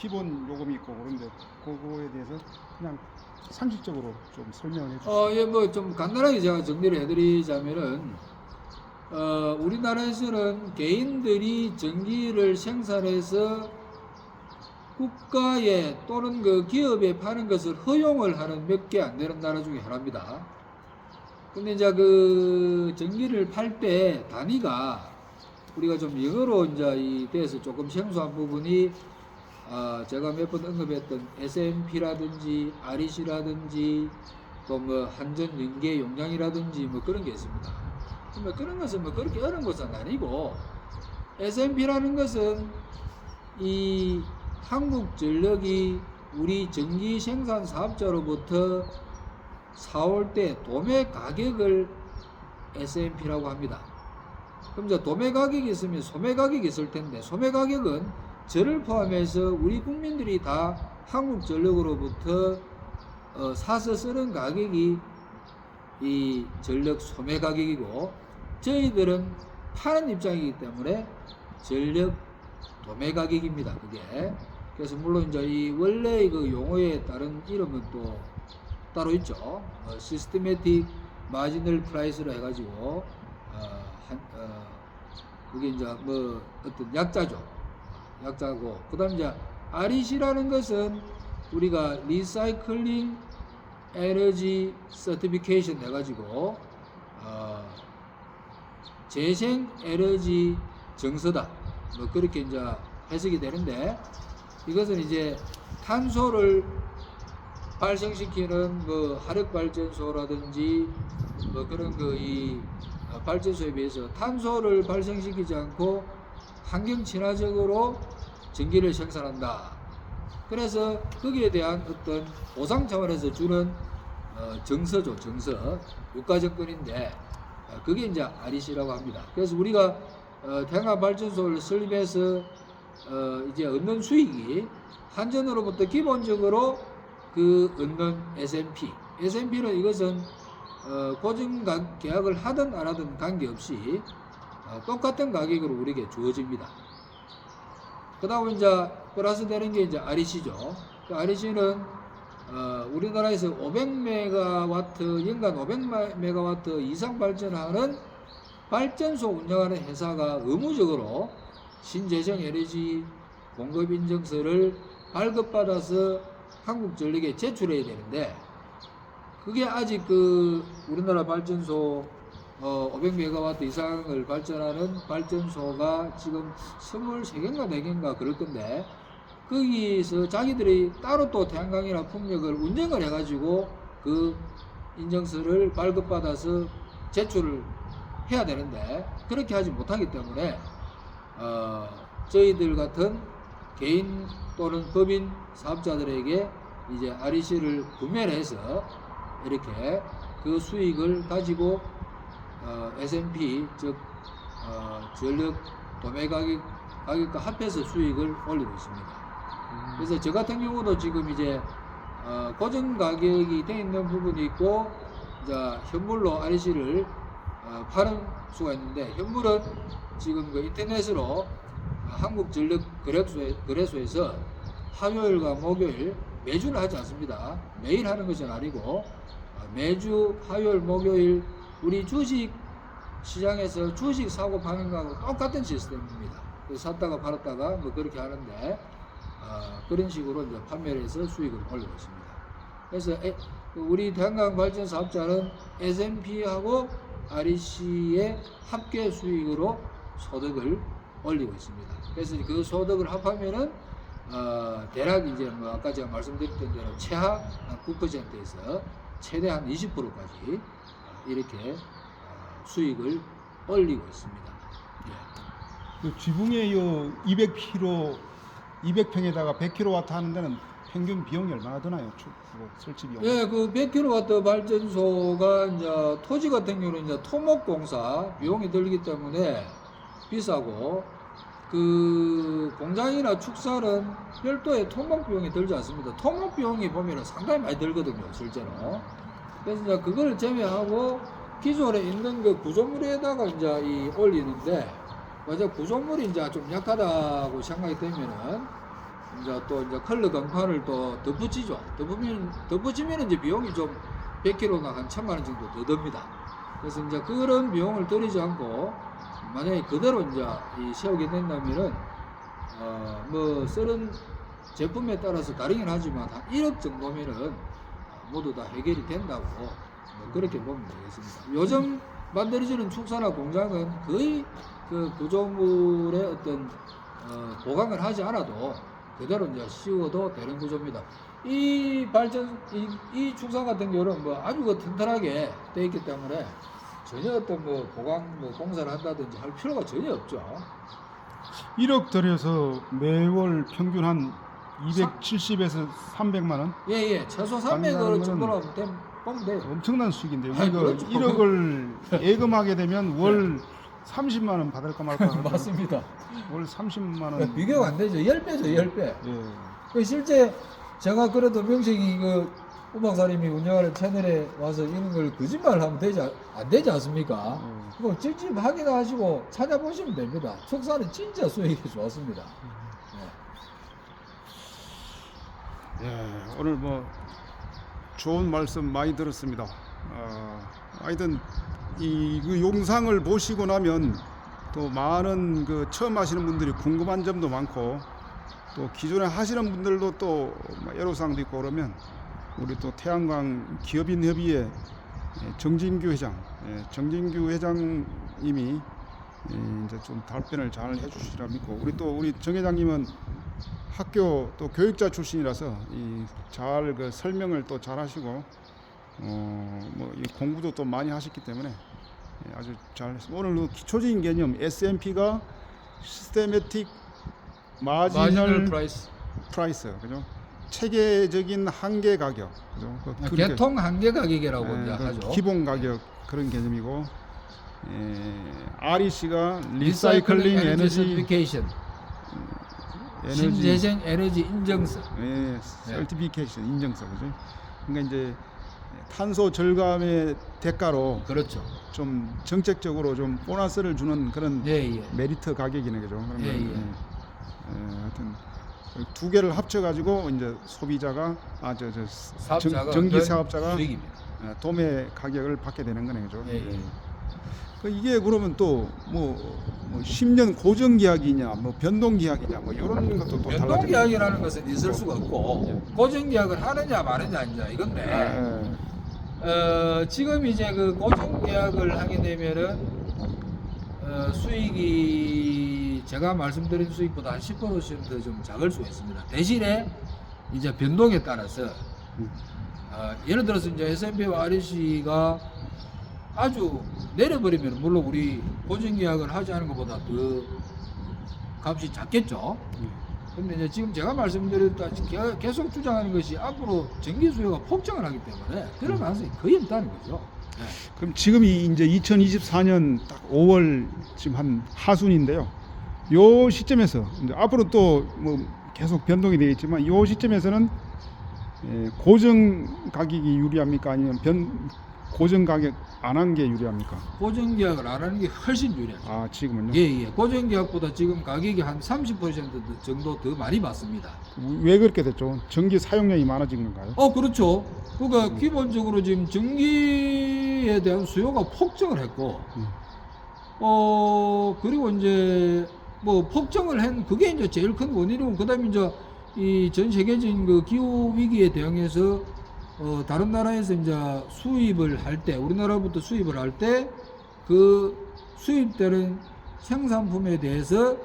기본 요금이 있고 그런데 그거에 대해서 그냥 상식적으로 좀 설명을 해주세요. 어, 예, 뭐 좀 간단하게 제가 정리를 해드리자면은, 어, 우리나라에서는 개인들이 전기를 생산해서 국가에 또는 그 기업에 파는 것을 허용을 하는 몇 개 안 되는 나라 중에 하나입니다. 근데 이제 그 전기를 팔 때 단위가 우리가 좀 영어로 이제 이 대해서 조금 생소한 부분이 아, 제가 몇 번 언급했던 SMP라든지 REC라든지 또 뭐 한전 연계 용량이라든지 뭐 그런 게 있습니다. 뭐 그런 것은 뭐 그렇게 어려운 것은 아니고 SMP라는 것은 이 한국전력이 우리 전기 생산 사업자로부터 사올 때 도매 가격을 SMP라고 합니다. 그럼 이제 도매 가격이 있으면 소매 가격이 있을 텐데 소매 가격은 저를 포함해서 우리 국민들이 다 한국전력으로부터 어, 사서 쓰는 가격이 이 전력 소매 가격이고 저희들은 파는 입장이기 때문에 전력 도매 가격입니다. 그게 그래서 물론 이제 이 원래 그 용어에 따른 이름은 또 따로 있죠. 어, 시스테매틱 마지널 프라이스로 해가지고 어, 한, 어, 그게 이제 뭐 어떤 약자죠. 약자고 그 다음 이제 REC라는 것은 우리가 리사이클링 에너지 서티피케이션 해가지고 어, 재생 에너지 정서다. 뭐 그렇게 이제 해석이 되는데 이것은 이제 탄소를 발생시키는 뭐 화력 발전소라든지 뭐 그런 그 이 발전소에 비해서 탄소를 발생시키지 않고 환경 친화적으로 전기를 생산한다. 그래서 거기에 대한 어떤 보상 차원에서 주는 어, 정서죠, 정서. 유가정권인데 어, 그게 이제 REC라고 합니다. 그래서 우리가 어, 태양광 발전소를 설립해서 어, 이제 얻는 수익이 한전으로부터 기본적으로 그 얻는 SMP. SMP는 이것은 어, 고정 가- 계약을 하든 안 하든 관계없이 어, 똑같은 가격으로 우리에게 주어집니다. 그 다음 이제 플러스 되는 게 이제 REC죠. 그 REC는 어, 우리나라에서 500메가와트, 연간 500메가와트 이상 발전하는 발전소 운영하는 회사가 의무적으로 신재생 에너지 공급 인증서를 발급받아서 한국전력에 제출해야 되는데 그게 아직 그 우리나라 발전소 어, 500메가와트 이상을 발전하는 발전소가 지금 23개인가 4개인가 그럴 건데 거기서 자기들이 따로 또 태양광이나 풍력을 운영을 해가지고 그 인증서를 발급받아서 제출을 해야 되는데 그렇게 하지 못하기 때문에 어, 저희들 같은 개인 또는 법인 사업자들에게 이제 REC를 구매를 해서 이렇게 그 수익을 가지고 어, S&P 즉 어, 전력 도매 가격 가격과 합해서 수익을 올리고 있습니다. 그래서 저 같은 경우도 지금 이제 어, 고정 가격이 돼 있는 부분이 있고 이제 현물로 REC를 어, 파는 수가 있는데 현물은 지금 그 인터넷으로 한국전력 거래소에, 거래소에서 화요일과 목요일 매주는 하지 않습니다. 매일 하는 것은 아니고 어, 매주 화요일 목요일 우리 주식 시장에서 주식 사고 거하고 똑같은 시스템입니다. 샀다가 팔았다가 뭐 그렇게 하는데 어, 그런 식으로 이제 판매를 해서 수익을 올리고 있습니다. 그래서 에- 그 우리 태양광 발전 사업자는 S&P하고 REC의 합계 수익으로 소득을 올리고 있습니다. 그래서 그 소득을 합하면은 어, 대략 이제 뭐 아까 제가 말씀드렸던 대로 최하 한 9%에서 최대 한 20%까지 이렇게 어, 수익을 올리고 있습니다. 예. 그 지붕에 요 200kg 200평에다가 100kW 하는 데는 평균 비용이 얼마나 드나요? 추, 그거 설치 비용. 예, 그 100kW 발전소가 이제 토지 같은 경우는 이제 토목 공사 비용이 들기 때문에 비싸고 그 공장이나 축사는 별도의 토목 비용이 들지 않습니다. 토목 비용이 보면은 상당히 많이 들거든요, 실제로. 그래서 이제 그걸 제외하고 기존에 있는 그 구조물에다가 이제 이 올리는데 맞아 구조물이 이제 좀 약하다고 생각이 되면은 이제 또 이제 컬러 강판을 또 덧붙이죠. 덧붙이면 덧붙이면 이제 비용이 좀 100kg나 한 천만 원 정도 더 듭니다. 그래서 이제 그런 비용을 들이지 않고 만약에 그대로 이제 이 세우게 된다면은 어뭐 쓰는 제품에 따라서 다르긴 하지만 한 1억 정도면은 모두 다 해결이 된다고 뭐 그렇게 보면 되겠습니다. 요즘 만들어지는 축사나 공장은 거의 그 구조물의 어떤 어, 보강을 하지 않아도 그대로 이제 씌워도 되는 구조입니다. 이 발전 이, 이 축사 같은 경우는 뭐 아주 그 튼튼하게 되어 있기 때문에 전혀 어떤 뭐 보강 뭐 공사를 한다든지 할 필요가 전혀 없죠. 1억 들여서 매월 평균 한 270에서 300만 원 예 예 최소 가능한 300을 거는- 정도로 됨- 보면 돼요. 엄청난 수익인데요. 아이, 그렇죠. 1억을 예금하게 되면 월 30만 원 받을까 말까 하거든요. 맞습니다. 월 30만 그러니까 원. 비교가 안 되죠. 10배죠, 10배. 예. 그 실제 제가 그래도 명식이 그 우박사님이 운영하는 채널에 와서 이런 걸 거짓말 하면 되지 않- 안 되지 않습니까? 예. 그거 직접 확인하시고 찾아보시면 됩니다. 축사는 진짜 수익이 좋았습니다. 네. 예, 오늘 뭐 좋은 말씀 많이 들었습니다. 어, 하여튼 이 그 영상을 보시고 나면 또 많은 그 처음 하시는 분들이 궁금한 점도 많고 또 기존에 하시는 분들도 또뭐 애로사항도 있고 그러면 우리 또 태양광 기업인 협의회 예, 정진규 회장, 예, 정진규 회장님이 예, 이제 좀 답변을 잘 해주시리라 믿고 우리 또 우리 정 회장님은 학교 또 교육자 출신이라서 이잘그 설명을 또 잘 하시고 어 뭐 공부도 또 많이 하셨기 때문에 예, 아주 잘. 오늘 그 기초적인 개념 S&P가 시스테매틱 마지널 프라이스. 프라이스 그죠? 체계적인 한계 가격 그죠? 그 아, 개통 한계 가격이라고 예, 하죠. 기본 가격 그런 개념이고 예, REC가 리사이클링 에너지 서티피케이션, 에너지 신재생 에너지 인증서. 예, 설티피케이션 인증서 그죠? 그러니까 이제 탄소 절감의 대가로 그렇죠. 좀 정책적으로 좀 보너스를 주는 그런 예, 예. 메리트 가격이네 그죠? 그러면, 예, 예. 예, 하여튼 두 개를 합쳐 가지고 이제 소비자가 아저 저 사업자가 전기 사업자가 수익입니다. 어, 도매 가격을 받게 되는 거네 그죠? 예, 예. 그 이게 그러면 또뭐 뭐 10년 고정 계약이냐 뭐 변동 계약이냐 뭐 이런 것도 또 변동 달라지고 계약이라는 것은 있을 수가 없고 고정 계약을 하느냐 마느냐 이제 이건데 예, 어, 지금 이제 그 고정 계약을 하게 되면은 어, 수익이 제가 말씀드린 수익보다 한 10%좀 작을 수 있습니다. 대신에 이제 변동에 따라서 음. 어, 예를 들어서 이제 S&P와 REC가 아주 내려버리면 물론 우리 고정 계약을 하지 않은 것보다 더 값이 작겠죠. 근데 이제 지금 제가 말씀드렸다시피 계- 계속 주장하는 것이 앞으로 전기 수요가 폭증을 하기 때문에 그럴 가능성이 거의 없다는 거죠. 그럼 지금 이 이제 2024년 딱 5월 지금 한 하순인데요. 요 시점에서 이제 앞으로 또 뭐 계속 변동이 되겠지만 요 시점에서는 예, 고정 가격이 유리합니까 아니면 변 고정 가격 안 한 게 유리합니까? 고정 계약을 안 하는 게 훨씬 유리하죠. 아 지금은요? 예, 예. 고정 계약보다 지금 가격이 한 30% 정도 더 많이 받습니다. 왜 그렇게 됐죠? 전기 사용량이 많아진 건가요? 어, 그렇죠. 그러니까 기본적으로 지금 전기에 대한 수요가 폭증을 했고, 음. 어, 그리고 이제 뭐 폭증을 한 그게 이제 제일 큰 원인이고, 그 다음에 이제 이 전 세계적인 그 기후 위기에 대응해서 어, 다른 나라에서 이제 수입을 할 때, 우리나라부터 수입을 할 때 그 수입되는 생산품에 대해서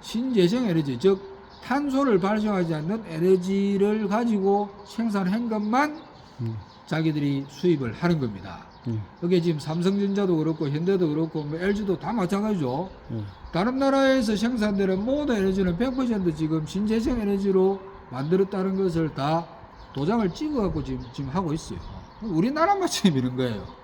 신재생 에너지, 즉 탄소를 발생하지 않는 에너지를 가지고 생산한 것만 음. 자기들이 수입을 하는 겁니다. 예, 그게 지금 삼성전자도 그렇고 현대도 그렇고 뭐 LG도 다 마찬가지죠. 예. 다른 나라에서 생산되는 모든 에너지는 100% 지금 신재생 에너지로 만들었다는 것을 다 도장을 찍어갖고 지금, 지금 하고 있어요. 우리나라만 지금 이런 거예요.